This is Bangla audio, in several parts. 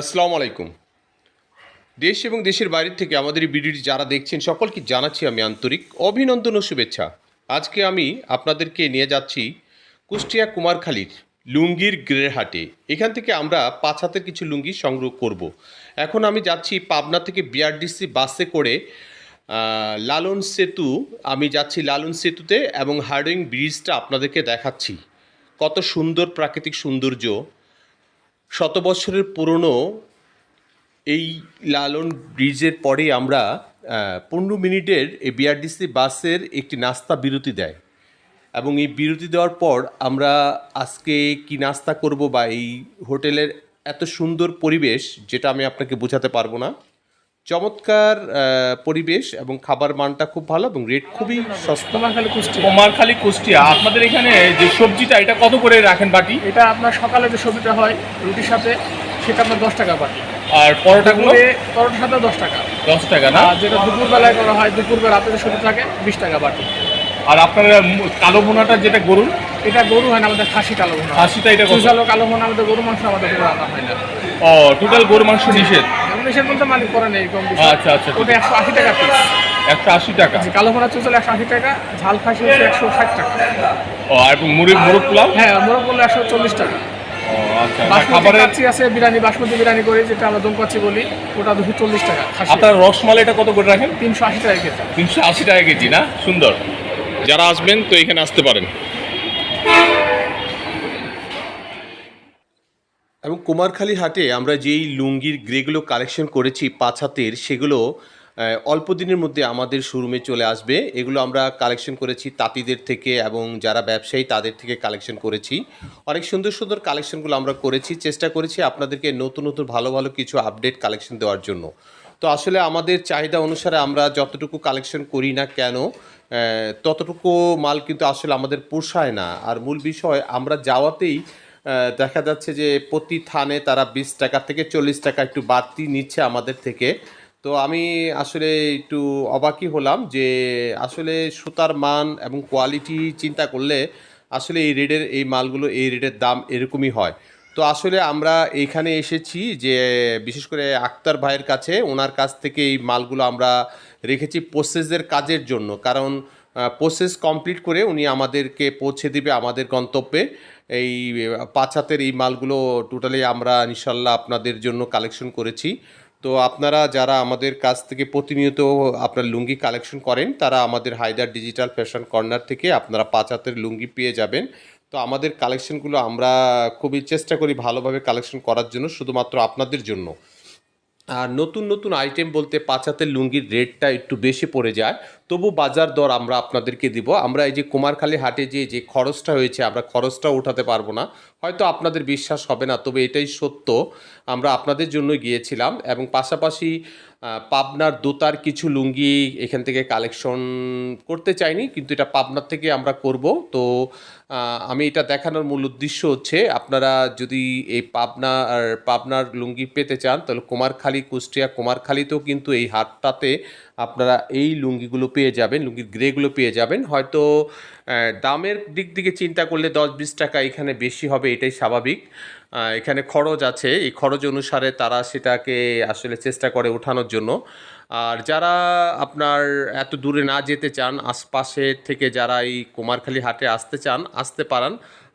আসসালামু আলাইকুম। দেশ এবং দেশের বাইরে থেকে আমাদের এই ভিডিওটি যারা দেখছেন, সকলকে জানাচ্ছি আমি আন্তরিক অভিনন্দন ও শুভেচ্ছা। আজকে আমি আপনাদেরকে নিয়ে যাচ্ছি কুষ্টিয়া কুমারখালীর লুঙ্গির গ্রে হাটে। এখান থেকে আমরা পাঁচ হাতের কিছু লুঙ্গি সংগ্রহ করব। এখন আমি যাচ্ছি পাবনা থেকে বিআরডিসি বাসে করে লালন সেতু। আমি যাচ্ছি লালন সেতুতে এবং হার্ডিং ব্রিজটা আপনাদেরকে দেখাচ্ছি। কত সুন্দর প্রাকৃতিক সৌন্দর্য। শত বছরের পুরনো এই লালন ব্রিজের পরে আমরা পনেরো মিনিটের এই বিআরডিসি বাসের একটি নাস্তা বিরতি দেয়। এবং এই বিরতি দেওয়ার পর আমরা আজকে কি নাস্তা করব বা এই হোটেলের এত সুন্দর পরিবেশ, যেটা আমি আপনাকে বোঝাতে পারব না। চমৎকার পরিবেশ এবং খাবার মানটা খুব ভালো এবং রেট খুবই সস্তা। কুমারখালী কুষ্টি কুমারখালী কুষ্টিয়া। আপনাদের এখানে যে সবজিটা এটা কত করে রাখেন বাটি? এটা আপনার সকালে যে সবজিটা হয় রুটির সাথে সেটা আপনার দশ টাকা বাটি। আর পরোটাগুলো? পরোটার সাথে দশ টাকা। দশ টাকা না? যেটা দুপুরবেলায় করা হয় দুপুরবেলা রাতে যে সবজি থাকে বিশ টাকা বাটি। আর আপনার কালো ভুনাটা যেটা গরুর এটা গরু হয় না আমাদের খাসি কালো ভোনা। খাসিটা এটা কালো ভোনা আমাদের গরু মাংস আমাদের রান্না হয় না। ও টোটাল গরু মাংস নিষেধ। হিসেব বলতে মালিক করে নেই কম বেশি। আচ্ছা, আচ্ছা, ওটা একশো আশি টাকা পিস একশো আশি টাকা? কালো ভোনা চুষালো একশো আশি টাকা ঝাল খাসি হচ্ছে একশো ষাট টাকা। ও আর মুরগ মুরগ পোলাও? হ্যাঁ মোরগ করলে একশো চল্লিশ টাকা। ও আচ্ছা আর বাসমতি খাবারের কাচ্চি আছে বিরিয়ানি বাসমতি বিরিয়ানি করি যেটা আমরা দম কাচ্চি বলি ওটা দুশো চল্লিশ টাকা খাসি। আপনার রসমালাইটা কত করে রাখেন? তিনশো আশি টাকা কেজি। তিনশো আশি টাকা কেজি না? সুন্দর। যারা আসবেন তো এখানে আসতে পারেন। এবং কুমারখালী হাটে আমরা যেই লুঙ্গির গ্রেগুলো কালেকশন করেছি পাঁচ হাতের সেগুলো অল্প দিনের মধ্যে আমাদের শোরুমে চলে আসবে। এগুলো আমরা কালেকশন করেছি তাঁতিদের থেকে এবং যারা ব্যবসায়ী তাদের থেকে কালেকশন করেছি। অনেক সুন্দর সুন্দর কালেকশনগুলো আমরা করেছি। চেষ্টা করেছি আপনাদেরকে নতুন নতুন ভালো ভালো কিছু আপডেট কালেকশন দেওয়ার জন্য। তো আসলে আমাদের চাহিদা অনুসারে আমরা যতটুকু কালেকশন করি না কেন ততটুকু মাল কিন্তু আসলে আমাদের পোষায় না। আর মূল বিষয়, আমরা যাওয়াতেই দেখা যাচ্ছে যে প্রতি থানে তারা বিশ টাকা থেকে চল্লিশ টাকা একটু বাড়তি নিচ্ছে আমাদের থেকে। তো আমি আসলে একটু অবাকই হলাম যে আসলে সুতার মান এবং কোয়ালিটি চিন্তা করলে আসলে এই রেটের এই মালগুলো এই রেটের দাম এরকমই হয়। তো আসলে আমরা এইখানে এসেছি যে বিশেষ করে আক্তার ভাইয়ের কাছে, ওনার কাছ থেকে এই মালগুলো আমরা রেখেছি প্রসেসের কাজের জন্য। কারণ প্রসেস কমপ্লিট করে উনি আমাদেরকে পৌঁছে দিবে আমাদের গন্তব্যে। এই পাঁচ হাতের এই মালগুলো টোটালি আমরা ইনশাল্লাহ আপনাদের জন্য কালেকশন করেছি। তো আপনারা যারা আমাদের কাছ থেকে প্রতিনিয়ত আপনার লুঙ্গি কালেকশন করেন, তারা আমাদের হায়দার ডিজিটাল ফ্যাশন কর্নার থেকে আপনারা পাঁচ হাতের লুঙ্গি পেয়ে যাবেন। তো আমাদের কালেকশনগুলো আমরা খুবই চেষ্টা করি ভালোভাবে কালেকশন করার জন্য, শুধুমাত্র আপনাদের জন্য। আর নতুন নতুন আইটেম বলতে পাঁচ হাতের লুঙ্গির রেটটা একটু বেশি পড়ে যায়। তবু বাজার দর আমরা আপনাদেরকে দিব। আমরা এই যে কুমারখালী হাটে যে যে খরচটা হয়েছে, আমরা খরচটা উঠাতে পারব না। হয়তো আপনাদের বিশ্বাস হবে না, তবে এটাই সত্য। আমরা আপনাদের জন্য গিয়েছিলাম এবং পাশাপাশি পাবনার দোতার কিছু লুঙ্গি এখান থেকে কালেকশন করতে চাইনি, কিন্তু এটা পাবনার থেকে আমরা করব। তো আমি এটা দেখানোর মূল উদ্দেশ্য হচ্ছে, আপনারা যদি এই পাবনা, আর পাবনার লুঙ্গি পেতে চান, তাহলে কুমারখালী, কুষ্টিয়া কুমারখালীতেও কিন্তু এই হাটটাতে আপনারা এই লুঙ্গিগুলো পেয়ে যাবেন, লুঙ্গির গ্রেগুলো পেয়ে যাবেন। হয়তো দামের দিক থেকে চিন্তা করলে দশ বিশ টাকা এখানে বেশি হবে, এটাই স্বাভাবিক। এখানে খরচ আছে, এই খরচ অনুসারে তারা সেটাকে আসলে চেষ্টা করে ওঠানোর জন্য। আর যারা আপনার এত দূরে না যেতে চান, আশপাশে থেকে যারা এই কুমারখালী হাটে আসতে চান, আসতে পারেন।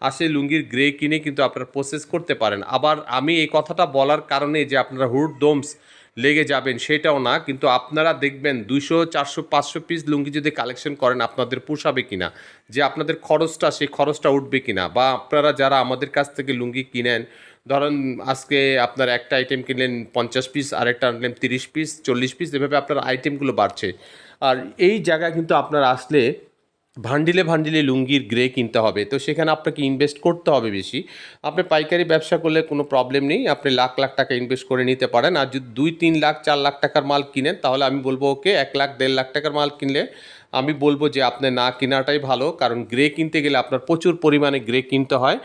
আসে লুঙ্গির গ্রে কিনে কিন্তু আপনারা প্রসেস করতে পারেন। আবার আমি এই কথাটা বলার কারণে যে আপনারা হুড দোমস লেগে যাবেন সেটাও না, কিন্তু আপনারা দেখবেন দুশো চারশো, পাঁচশো পিস লুঙ্গি যদি কালেকশন করেন আপনাদের পোষাবে কিনা, যে আপনাদের খরচটা সেই খরচটা উঠবে কিনা, বা আপনারা যারা আমাদের কাছ থেকে লুঙ্গি কিনেন, ধরেন আজকে আপনার একটা আইটেম কিনলেন পঞ্চাশ পিস আরেকটা আনলেন তিরিশ পিস চল্লিশ পিস এভাবে আপনার আইটেমগুলো বাড়ছে। আর এই জায়গায় কিন্তু আপনার আসলে ভান্ডিলে ভান্ডিলে লুঙ্গির গ্রে কিনতে হবে। তো সেখানে আপনাকে ইনভেস্ট করতে হবে বেশি। আপনি পাইকারি ব্যবসা করলে কোনো প্রবলেম নেই। আপনি লাখ লাখ টাকা ইনভেস্ট করে নিতে পারেন। আর যদি দুই, তিন লাখ, চার লাখ টাকার মাল কিনেন, তাহলে আমি বলব, ওকে, এক লাখ, দেড় লাখ টাকার মাল কিনলে আমি বলব যে আপনি না কেনাটাই ভালো, কারণ গ্রে কিনতে গেলে আপনার প্রচুর পরিমাণে গ্রে কিনতে হয়।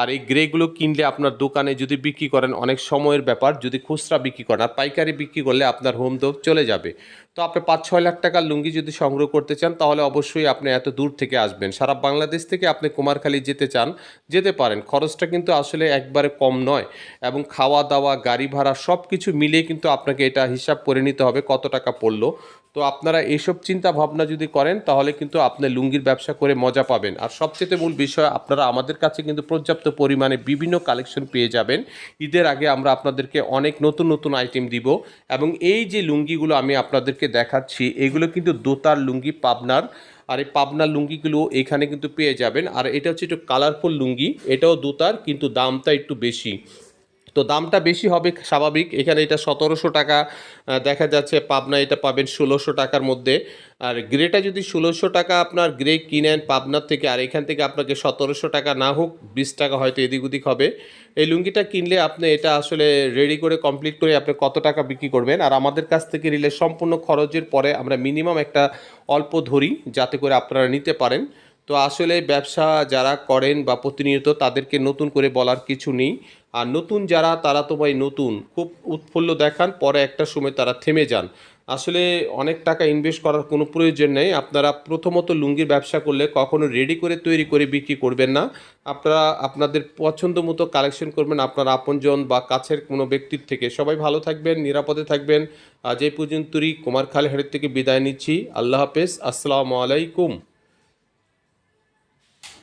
আর এই গ্রেগুলো কিনলে আপনার দোকানে যদি বিক্রি করেন, অনেক সময়ের ব্যাপার, যদি খুচরা বিক্রি করেন আর পাইকারি বিক্রি করলে আপনার হোম দোক চলে যাবে। তো আপনি পাঁচ ছয় লাখ টাকার লুঙ্গি যদি সংগ্রহ করতে চান, তাহলে অবশ্যই আপনি এত দূর থেকে আসবেন। সারা বাংলাদেশ থেকে আপনি কুমারখালী যেতে চান, যেতে পারেন। খরচটা কিন্তু আসলে একবারে কম নয় এবং খাওয়া দাওয়া গাড়ি ভাড়া সব কিছু মিলিয়ে কিন্তু আপনাকে এটা হিসাব করে নিতে হবে কত টাকা পড়ল। তো আপনারা এইসব চিন্তা ভাবনা যদি করেন, তাহলে কিন্তু আপনি লুঙ্গির ব্যবসা করে মজা পাবেন। আর সবচেয়ে মূল বিষয়, আপনারা আমাদের কাছে কিন্তু পর্যাপ্ত পরিমাণে বিভিন্ন কালেকশন পেয়ে যাবেন। ঈদের আগে আমরা আপনাদেরকে অনেক নতুন নতুন আইটেম দিব এবং এই যে লুঙ্গিগুলো আমি আপনাদেরকে দেখাচ্ছি, এগুলো কিন্তু দোতার লুঙ্গি, পাবনার। আর এই পাবনার লুঙ্গিগুলো এখানে কিন্তু পেয়ে যাবেন। আর এটা হচ্ছে একটু কালারফুল লুঙ্গি, এটাও দোতার, কিন্তু দামটা একটু বেশি। তো দামটা বেশি হবে স্বাভাবিক। এখানে এটা সতেরোশো টাকা দেখা যাচ্ছে পাবনা এটা পাবেন ষোলোশো টাকার মধ্যে। আর গ্রেটা যদি ষোলোশো টাকা আপনার গ্রে কিনেন পাবনার থেকে, আর এখান থেকে আপনাকে সতেরোশো টাকা না হোক, বিশ টাকা হয়তো এদিক ওদিক হবে। এই লুঙ্গিটা কিনলে আপনি এটা আসলে রেডি করে কমপ্লিট করে আপনি কত টাকা বিক্রি করবেন। আর আমাদের কাছ থেকে নিলে সম্পূর্ণ খরচের পরে আমরা মিনিমাম একটা অল্প ধরি, যাতে করে আপনারা নিতে পারেন। তো আসলে ব্যবসা যারা করেন বা প্রতিনিয়ত তাদেরকে নতুন করে বলার কিছু নেই। আর নতুন যারা, তারা তো ভাই নতুন। খুব উৎফুল্ল দেখান, পরে একটা সময় তারা থেমে যান। আসলে অনেক টাকা ইনভেস্ট করার কোনো প্রয়োজন নেই। আপনারা প্রথমত লুঙ্গির ব্যবসা করলে কখনো রেডি করে, তৈরি করে বিক্রি করবেন না। আপনারা, আপনাদের পছন্দ মতো কালেকশন করবেন আপনার আপনজন বা কাছের কোনো ব্যক্তির থেকে। সবাই ভালো থাকবেন, নিরাপদে থাকবেন। আজ এই পর্যন্তই। কুমার খালেহাটের থেকে বিদায় নিচ্ছি। আল্লাহ হাফেজ। আসসালামু আলাইকুম।